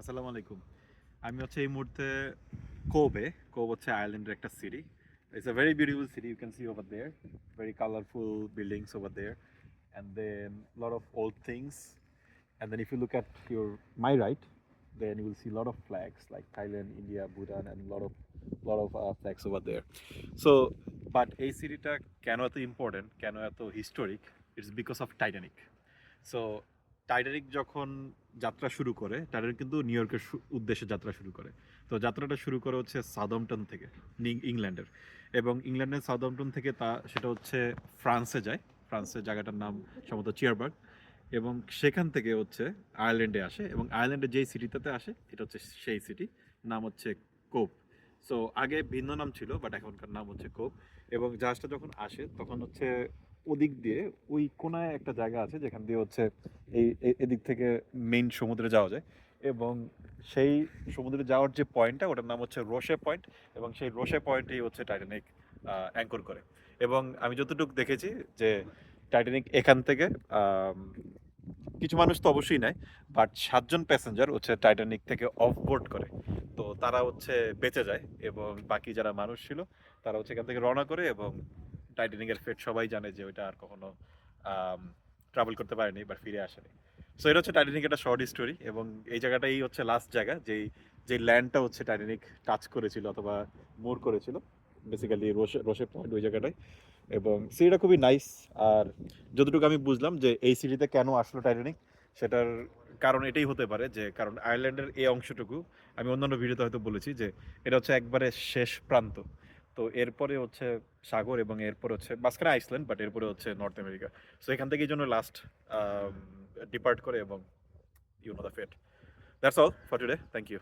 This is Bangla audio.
আসসালামু আলাইকুম আমি হচ্ছে এই মুহূর্তে কোবে কোব হচ্ছে আয়ারল্যান্ডের একটা city it's a very beautiful city you can see over there very colourful buildings over there and then lot of old things and then if you look at your my right then you will see a lot of flags like Thailand, India, Bhutan, and a lot of lot of uh, flags over there. So, but এই সিটিটা কেন এত ইম্পর্টেন্ট কেন এত historic it's because of Titanic so Titanic যখন যাত্রা শুরু করে টাইটানিক কিন্তু নিউ ইয়র্কের উদ্দেশ্যে যাত্রা শুরু করে। তো যাত্রাটা শুরু করে হচ্ছে সাউদাম্পটন থেকে ইংল্যান্ডের এবং ইংল্যান্ডের সাউদাম্পটন থেকে তা, সেটা হচ্ছে ফ্রান্সে যায়। ফ্রান্সের জায়গাটার নাম সম্ভবত চিয়ারবার্গ এবং সেখান থেকে হচ্ছে আয়ারল্যান্ডে আসে। এবং আয়ারল্যান্ডের যেই সিটিটাতে আসে, এটা হচ্ছে সেই সিটি নাম হচ্ছে কোপ সো আগে ভিন্ন নাম ছিল বাট এখনকার নাম হচ্ছে কোপ। এবং জাহাজটা যখন আসে, তখন হচ্ছে ওদিক দিয়ে, ওই কোনায় একটা জায়গা আছে, যেখান দিয়ে হচ্ছে এই এদিক থেকে মেইন সমুদ্রে যাওয়া যায়। এবং সেই সমুদ্রে যাওয়ার যে পয়েন্টটা ওটার নাম হচ্ছে রোশে পয়েন্ট এবং সেই রোশে পয়েন্টেই হচ্ছে টাইটানিক অ্যাঙ্কর করে। এবং আমি যতটুকু দেখেছি যে টাইটানিক এখান থেকে কিছু মানুষ তো অবশ্যই নেয় বাট সাতজন প্যাসেঞ্জার হচ্ছে টাইটানিক থেকে অফ বোর্ড করে। তো তারা হচ্ছে বেঁচে যায় এবং বাকি যারা মানুষ ছিল, তারা হচ্ছে এখান থেকে রওনা করে এবং টাইটানিকের ফেট সবাই জানে যে ওইটা আর কখনো ট্রাভেল করতে পারেনি বা ফিরে আসেনি। সো এটা হচ্ছে টাইটানিক একটা শর্ট স্টোরি এবং এই জায়গাটাই হচ্ছে লাস্ট জায়গা যেই যে ল্যান্ডটা হচ্ছে টাইটানিক টাচ করেছিল অথবা মুর করেছিল। বেসিক্যালি রোশে রোশে পয়েন্ট ওই জায়গাটায় এবং সিটিটা খুবই নাইস আর যতটুকু আমি বুঝলাম যে এই সিটিতে কেন আসলো টাইটানিক সেটার কারণ এটাই হতে পারে যে, কারণ আয়ারল্যান্ডের এই অংশটুকু আমি অন্যান্য ভিডিওতে হয়তো বলেছি যে, এটা হচ্ছে একবারে শেষ প্রান্ত। তো এরপরে হচ্ছে সাগর এবং এরপরে হচ্ছে মাঝখানে আইসল্যান্ড, বাট এরপরে হচ্ছে নর্থ আমেরিকা। সো এখান থেকে জন্য লাস্ট ডিপার্ট করে এবং you know the fate that's all for today thank you